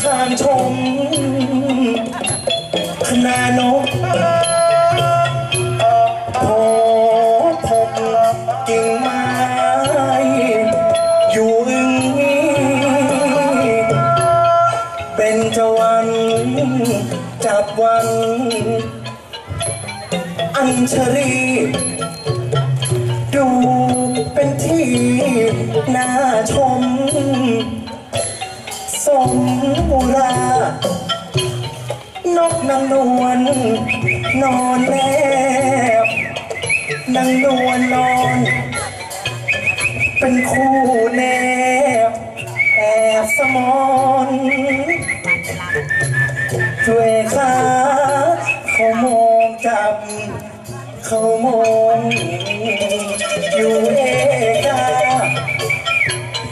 ท่านชมคณะนกโผพบกิ่งไม้อยู่อึงเป็นจวันจับวัน อัญชรีดูเป็นที่น่าชม มอุรา นกนางนวลนอนแนบนางนวลนอน เป็นคู่แนบแอบสมอนด้วยขาเขามองจับ เขามองอยู่เอกา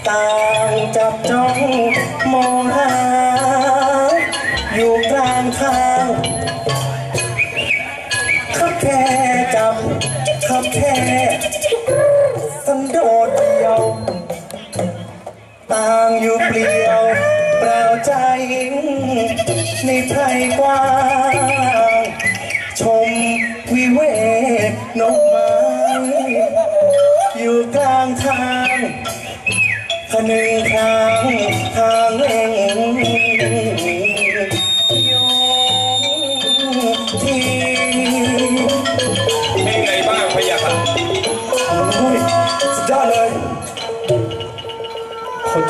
ต่างจับจ้องมอง แค่จับขับแค่สันโดษเดียว ต่างอยู่เปลี่ยว เปล่าใจ ในไพรกว้าง ชมวิเวกนกไม้อยู่กลางทางพนึงทางทางเล่ง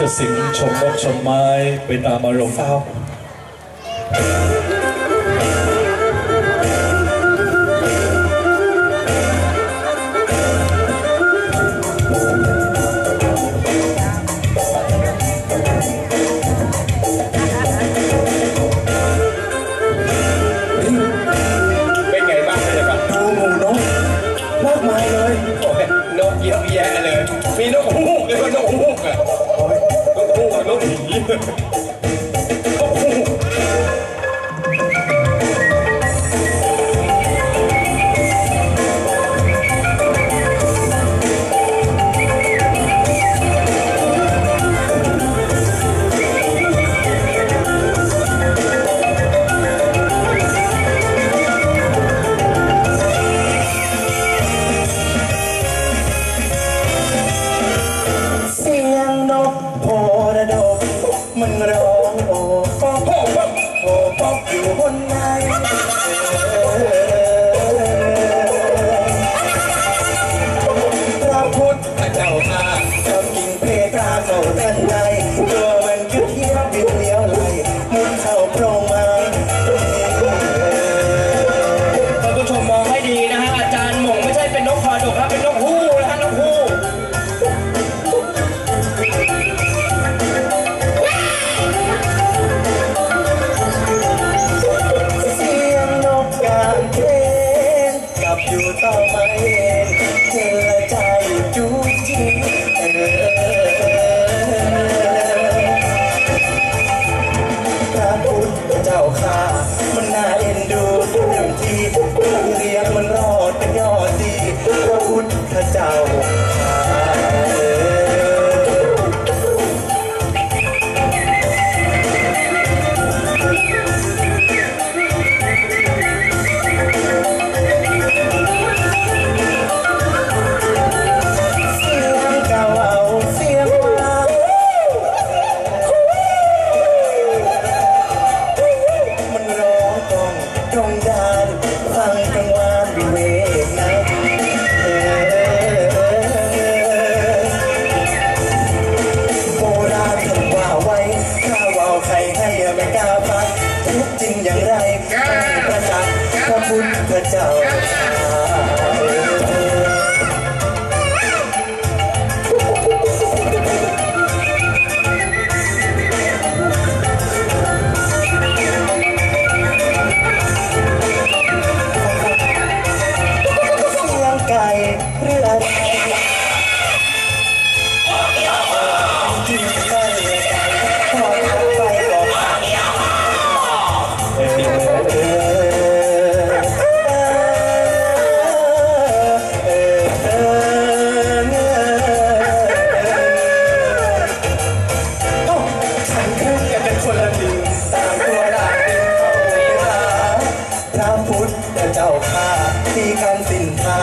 จะสิงชมนกชมไม้ไปตามอารมณ์สาวเป็นไงบ้างพะยะค่ะดูหมูนกมากมายเลย โอ้ยนกเยอะแยะเลย มีนกฮูกเลยว่านกฮูกอะ โอ้ยนกฮูก กับนกห นีนเสียงนกโพระดกมันร้องโอ้ป๊อกโอ้โหโอ้ป๊อกอยู่บนไหนพระพุทธเจ้าข้าเจ้า เจ้าข้ามีการสินทา